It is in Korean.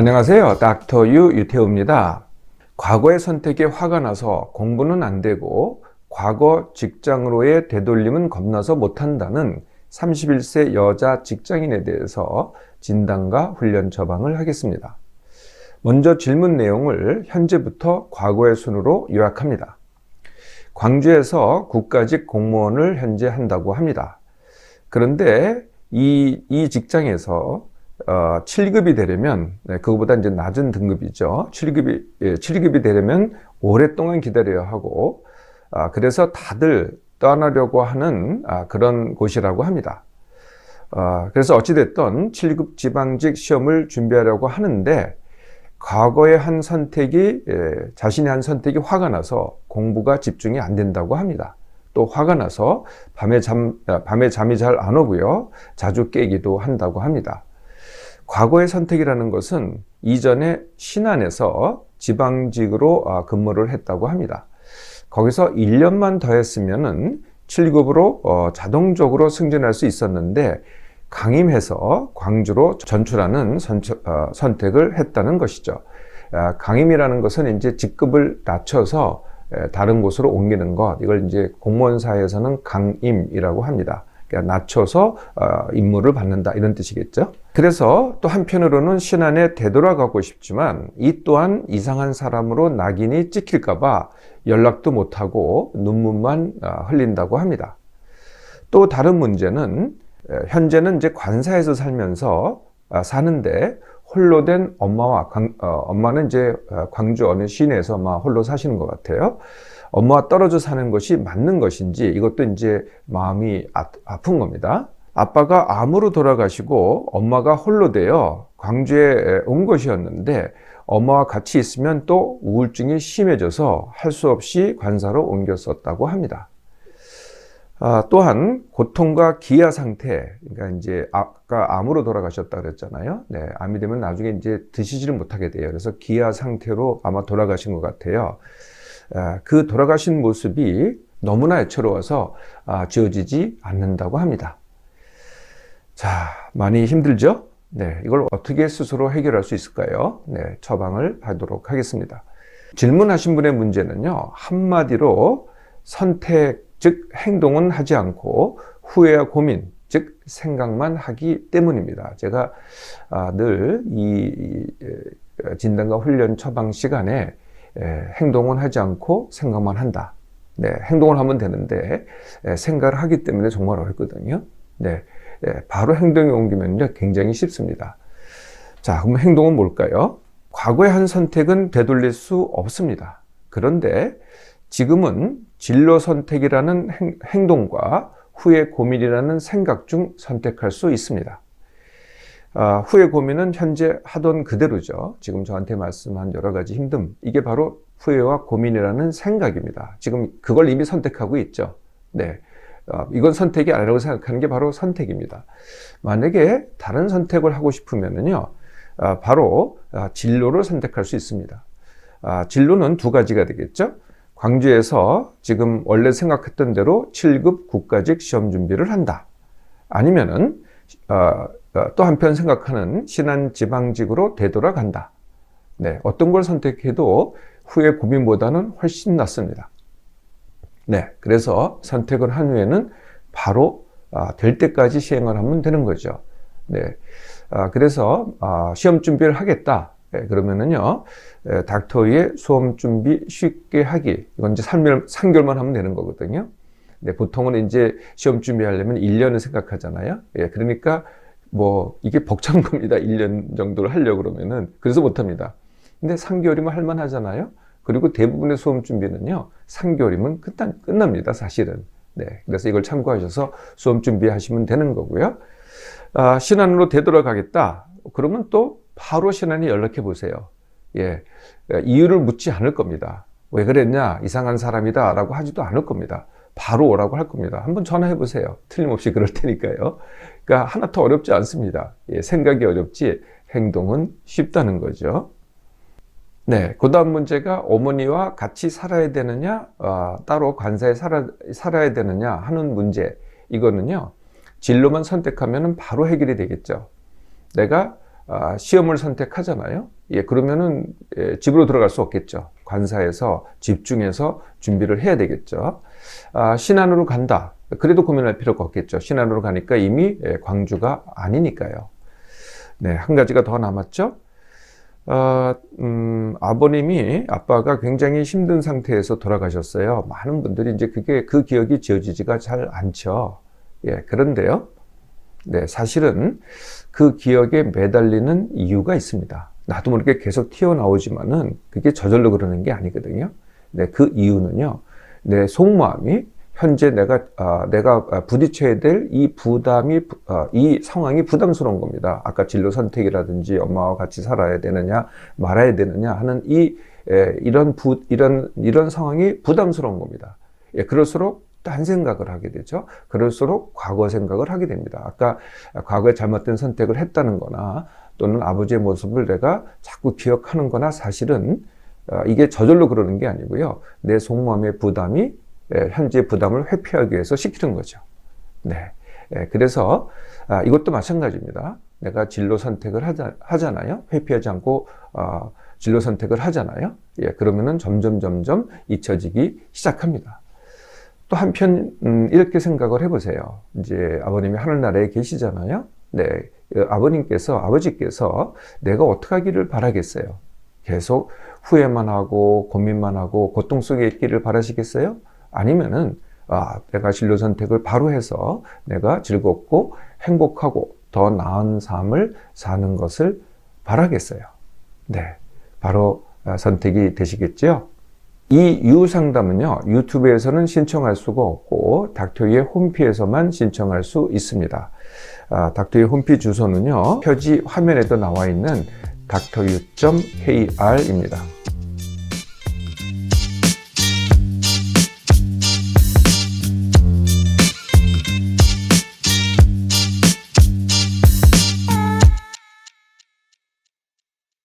안녕하세요. 닥터 유 유태우입니다. 과거의 선택에 화가 나서 공부는 안 되고 과거 직장으로의 되돌림은 겁나서 못한다는 31세 여자 직장인에 대해서 진단과 훈련 처방을 하겠습니다. 먼저 질문 내용을 현재부터 과거의 순으로 요약합니다. 광주에서 국가직 공무원을 현재 한다고 합니다. 그런데 이, 이 직장에서 어, 7급이 되려면, 네, 그거보다 이제 낮은 등급이죠. 7급이, 예, 7급이 되려면 오랫동안 기다려야 하고, 아, 그래서 다들 떠나려고 하는 아, 그런 곳이라고 합니다. 아, 그래서 어찌됐든 7급 지방직 시험을 준비하려고 하는데, 과거의 한 선택이, 예, 자신의 한 선택이 화가 나서 공부가 집중이 안 된다고 합니다. 또 화가 나서 밤에 잠, 아, 밤에 잠이 잘 안 오고요. 자주 깨기도 한다고 합니다. 과거의 선택이라는 것은 이전에 신안에서 지방직으로 아, 근무를 했다고 합니다. 거기서 1년만 더 했으면은 7급으로 어, 자동적으로 승진할 수 있었는데 강임해서 광주로 전출하는 어, 선택을 했다는 것이죠. 아, 강임이라는 것은 이제 직급을 낮춰서 다른 곳으로 옮기는 것, 이걸 이제 공무원사에서는 강임이라고 합니다. 그러니까 낮춰서 어, 임무를 받는다 이런 뜻이겠죠. 그래서 또 한편으로는 신안에 되돌아가고 싶지만 이 또한 이상한 사람으로 낙인이 찍힐까봐 연락도 못하고 눈물만 어, 흘린다고 합니다. 또 다른 문제는 현재는 이제 관사에서 살면서 어, 사는데 홀로 된 엄마와 광, 어, 엄마는 이제 광주 어느 시내에서 막 홀로 사시는 것 같아요. 엄마와 떨어져 사는 것이 맞는 것인지 이것도 이제 마음이 아, 픈 겁니다. 아빠가 암으로 돌아가시고 엄마가 홀로 되어 광주에 온 것이었는데 엄마와 같이 있으면 또 우울증이 심해져서 할 수 없이 관사로 옮겼었다고 합니다. 아, 또한 고통과 기아 상태, 그러니까 이제 아까 암으로 돌아가셨다 그랬잖아요. 네, 암이 되면 나중에 이제 드시지를 못하게 돼요. 그래서 기아 상태로 아마 돌아가신 것 같아요. 아, 그 돌아가신 모습이 너무나 애처로워서 아, 지워지지 않는다고 합니다. 자, 많이 힘들죠? 네, 이걸 어떻게 스스로 해결할 수 있을까요? 네, 처방을 하도록 하겠습니다. 질문하신 분의 문제는요, 한마디로 선택, 즉 행동은 하지 않고 후회와 고민, 즉 생각만 하기 때문입니다. 제가 아, 늘이 진단과 훈련 처방 시간에 행동은 하지 않고 생각만 한다. 네, 행동을 하면 되는데 생각을 하기 때문에 정말 어렵거든요. 네, 바로 행동에 옮기면요 굉장히 쉽습니다. 자, 그럼 행동은 뭘까요? 과거의 한 선택은 되돌릴 수 없습니다. 그런데 지금은 진로 선택이라는 행동과 후의 고민이라는 생각 중 선택할 수 있습니다. 아, 후회 고민은 현재 하던 그대로죠. 지금 저한테 말씀한 여러 가지 힘듦. 이게 바로 후회와 고민이라는 생각입니다. 지금 그걸 이미 선택하고 있죠. 네. 어, 이건 선택이 아니라고 생각하는 게 바로 선택입니다. 만약에 다른 선택을 하고 싶으면은요, 아, 바로 아, 진로를 선택할 수 있습니다. 아, 진로는 두 가지가 되겠죠. 광주에서 지금 원래 생각했던 대로 7급 국가직 시험 준비를 한다. 아니면은 또 한편 생각하는 신안 지방직으로 되돌아간다. 네, 어떤 걸 선택해도 후의 고민보다는 훨씬 낫습니다. 네, 그래서 선택을 한 후에는 바로 아, 될 때까지 시행을 하면 되는 거죠. 네, 아, 그래서 아, 시험 준비를 하겠다. 네, 그러면은요, 닥터의 수험 준비 쉽게 하기. 이건 이제 3개월, 3개월만 하면 되는 거거든요. 네, 보통은 이제 시험 준비하려면 1년을 생각하잖아요. 예, 그러니까 뭐 이게 벅찬 겁니다. 1년 정도를 하려고 그러면은 그래서 못 합니다. 근데 3개월이면 할 만하잖아요. 그리고 대부분의 수험 준비는요. 3개월이면 끝난, 끝납니다. 사실은. 네. 그래서 이걸 참고하셔서 수험 준비하시면 되는 거고요. 아, 신안으로 되돌아가겠다. 그러면 또 바로 신안에 연락해 보세요. 예. 이유를 묻지 않을 겁니다. 왜 그랬냐? 이상한 사람이다. 라고 하지도 않을 겁니다. 바로 오라고 할 겁니다. 한번 전화해 보세요. 틀림없이 그럴 테니까요. 그러니까 하나 더 어렵지 않습니다. 예, 생각이 어렵지 행동은 쉽다는 거죠. 네, 그 다음 문제가 어머니와 같이 살아야 되느냐, 어, 따로 관사에 살아, 살아야 되느냐 하는 문제. 이거는요, 진로만 선택하면 바로 해결이 되겠죠. 내가 아, 시험을 선택하잖아요. 예, 그러면은 예, 집으로 들어갈 수 없겠죠. 관사에서 집중해서 준비를 해야 되겠죠. 아, 신안으로 간다. 그래도 고민할 필요가 없겠죠. 신안으로 가니까 이미 예, 광주가 아니니까요. 네, 한 가지가 더 남았죠. 아, 음, 아버님이 아빠가 굉장히 힘든 상태에서 돌아가셨어요. 많은 분들이 이제 그게 그 기억이 지워지지가 잘 않죠. 예, 그런데요. 네, 사실은 그 기억에 매달리는 이유가 있습니다. 나도 모르게 계속 튀어나오지만은 그게 저절로 그러는 게 아니거든요. 네, 그 이유는요. 내 속마음이 현재 내가 아, 내가 부딪혀야 될 이 부담이 부- 아, 이 상황이 부담스러운 겁니다. 아까 진로 선택이라든지 엄마와 같이 살아야 되느냐 말아야 되느냐 하는 이 에, 이런 부 이런 이런 상황이 부담스러운 겁니다. 예, 그럴수록 딴 생각을 하게 되죠. 그럴수록 과거 생각을 하게 됩니다. 아까 과거에 잘못된 선택을 했다는 거나 또는 아버지의 모습을 내가 자꾸 기억하는 거나 사실은 어, 이게 저절로 그러는 게 아니고요. 내 속마음의 부담이 예, 현재 부담을 회피하기 위해서 시키는 거죠. 네. 예, 그래서 아, 이것도 마찬가지입니다. 내가 진로 선택을 하자, 하잖아요. 회피하지 않고 어, 진로 선택을 하잖아요. 예, 그러면은 점점 점점 잊혀지기 시작합니다. 또 한편 음, 이렇게 생각을 해보세요. 이제 아버님이 하늘나라에 계시잖아요. 네, 그 아버님께서 아버지께서 내가 어떻게 하기를 바라겠어요. 계속 후회만 하고 고민만 하고 고통 속에 있기를 바라시겠어요? 아니면은 아, 내가 진로 선택을 바로 해서 내가 즐겁고 행복하고 더 나은 삶을 사는 것을 바라겠어요. 네, 바로 아, 선택이 되시겠죠? 이 유상담은요, 유튜브에서는 신청할 수가 없고, 닥터이의 홈피에서만 신청할 수 있습니다. 아, 닥터이 홈피 주소는요, 표지 화면에도 나와 있는 닥터유.kr입니다.